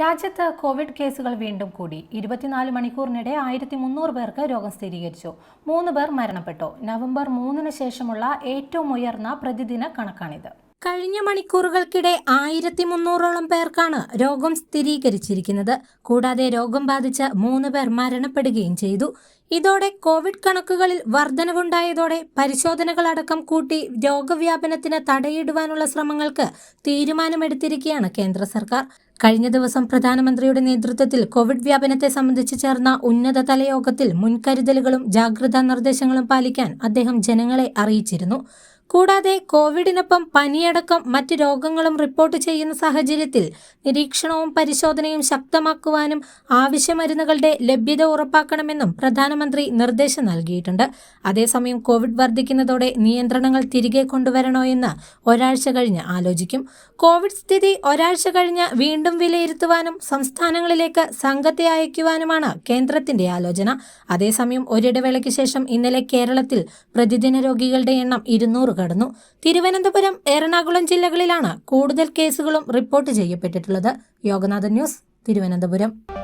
രാജ്യത്ത് കോവിഡ് കേസുകൾ വീണ്ടും കൂടി. ഇരുപത്തിനാല് മണിക്കൂറിനിടെ ആയിരത്തി മുന്നൂറ് പേർക്ക് രോഗം സ്ഥിരീകരിച്ചു. മൂന്ന് പേർ മരണപ്പെട്ടു. നവംബർ മൂന്നിന് ശേഷമുള്ള ഏറ്റവും ഉയർന്ന പ്രതിദിന കണക്കാണിത്. കഴിഞ്ഞ മണിക്കൂറുകൾക്കിടെ ആയിരത്തി മുന്നൂറോളം പേർക്കാണ് രോഗം സ്ഥിരീകരിച്ചിരിക്കുന്നത്. കൂടാതെ രോഗം ബാധിച്ച മൂന്ന് പേർ മരണപ്പെടുകയും ചെയ്തു. ഇതോടെ കോവിഡ് കണക്കുകളിൽ വർധനവുണ്ടായതോടെ പരിശോധനകളടക്കം കൂട്ടി രോഗവ്യാപനത്തിന് തടയിടുവാനുള്ള ശ്രമങ്ങൾക്ക് തീരുമാനമെടുത്തിരിക്കുകയാണ് കേന്ദ്ര സർക്കാർ. കഴിഞ്ഞ ദിവസം പ്രധാനമന്ത്രിയുടെ നേതൃത്വത്തിൽ കോവിഡ് വ്യാപനത്തെ സംബന്ധിച്ച് ചേർന്ന ഉന്നതതല യോഗത്തിൽ മുൻകരുതലുകളും ജാഗ്രതാ നിർദ്ദേശങ്ങളും പാലിക്കാൻ അദ്ദേഹം ജനങ്ങളെ അറിയിച്ചിരുന്നു. കൂടാതെ കോവിഡിനൊപ്പം പനിയടക്കം മറ്റ് രോഗങ്ങളും റിപ്പോർട്ട് ചെയ്യുന്ന സാഹചര്യത്തിൽ നിരീക്ഷണവും പരിശോധനയും ശക്തമാക്കുവാനും ആവശ്യ മരുന്നുകളുടെ ലഭ്യത ഉറപ്പാക്കണമെന്നും പ്രധാനമന്ത്രി നിർദ്ദേശം നൽകിയിട്ടുണ്ട്. അതേസമയം കോവിഡ് വർദ്ധിക്കുന്നതോടെ നിയന്ത്രണങ്ങൾ തിരികെ കൊണ്ടുവരണോ എന്ന് ഒരാഴ്ച കഴിഞ്ഞ് ആലോചിക്കും. കോവിഡ് സ്ഥിതി ഒരാഴ്ച കഴിഞ്ഞ് വീണ്ടും വിലയിരുത്തുവാനും സംസ്ഥാനങ്ങളിലേക്ക് സംഘത്തെ അയക്കുവാനുമാണ് കേന്ദ്രത്തിന്റെ ആലോചന. അതേസമയം ഒരിടവേളയ്ക്ക് ശേഷം ഇന്നലെ കേരളത്തിൽ പ്രതിദിന രോഗികളുടെ എണ്ണം ഇരുന്നൂറ് കടന്നു. തിരുവനന്തപുരം എറണാകുളം ജില്ലകളിലാണ് കൂടുതൽ കേസുകളും റിപ്പോർട്ട് ചെയ്യപ്പെട്ടിട്ടുള്ളത്. യോഗനാഥൻ ന്യൂസ് തിരുവനന്തപുരം.